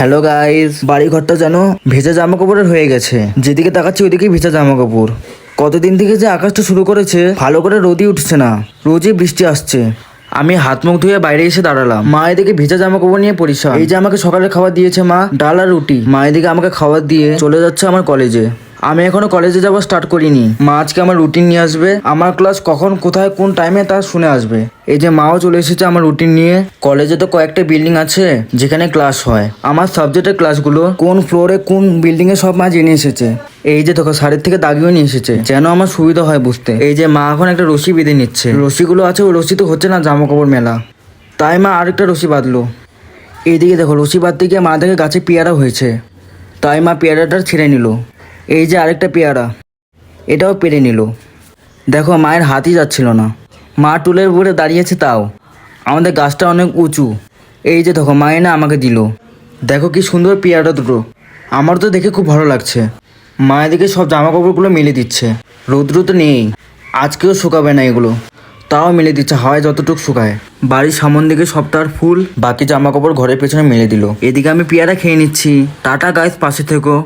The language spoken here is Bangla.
হ্যালো গাইস বাড়ি ঘরটা যেন ভেজা জামা কাপড়ের হয়ে গেছে। যেদিকে তাকাচ্ছি ওইদিকে ভেজা জামা কাপড় কতদিন থেকে যে আকাশটা শুরু করেছে, ভালো করে রোদই উঠছে না। রোজই বৃষ্টি আসছে। আমি হাত মুখ ধুয়ে বাইরে এসে দাঁড়ালাম। মা এদিকে ভেজা জামা কাপড় নিয়ে পরিষ্কার। এই যে আমাকে সকালে খাবার দিয়েছে মা, ডাল আর রুটি। মা এদিকে আমাকে খাবার দিয়ে চলে যাচ্ছে আমার কলেজে। আমি এখনও কলেজে যাওয়া স্টার্ট করিনি। মা আজকে আমার রুটিন নিয়ে আসবে। আমার ক্লাস কখন, কোথায়, কোন টাইমে তা শুনে আসবে। এই যে মাও চলে এসেছে আমার রুটিন নিয়ে। কলেজে তো কয়েকটা বিল্ডিং আছে, যেখানে ক্লাস হয়। আমার সাবজেক্টের ক্লাসগুলো কোন ফ্লোরে কোন বিল্ডিং এ সব মা জেনে এসেছে। এই যে দেখো, শাড়ির থেকে দাগিও নিয়ে এসেছে। যেন আমার সুবিধা হয় বুঝতে। এই যে মা এখন একটা রশি বেঁধে নিচ্ছে। রশিগুলো আছে, ওই রশি তো হচ্ছে না জামা কাপড় মেলা। তাই মা আরেকটা রশি বাঁধলো। এইদিকে দেখো, রশি বাঁধতে গিয়ে মা দেখে গাছে পেয়ারা হয়েছে। তাই মা পেয়ারাটা ছিঁড়ে নিল। এই যে আরেকটা পেয়ারা। এটাও পেরে নিল। দেখো, মায়ের হাতই যাচ্ছিল না। মা টুলের উপরে দাঁড়িয়েছে তাও। আমাদের গাছটা অনেক উঁচু। এই যে দেখো মায়ে না আমাকে দিল। দেখো কি সুন্দর পেয়ারা দুটো। আমার তো দেখে খুব ভালো লাগছে। মা এদিকে সব জামা কাপড়গুলো মেলে দিচ্ছে। রৌদ্র তো নেই। আজকেও শুকাবে না এগুলো। তাও মেলে দিচ্ছে, হাওয়ায় যতটুকু শুকায়। বাড়ির সামন দিকে সপ্তাহ ফুল, বাকি জামা কাপড় ঘরের পেছনে মেলে দিল। এদিকে আমি পেয়ারা খেয়ে নিচ্ছি। টাটা গাছ পাশে থেকো।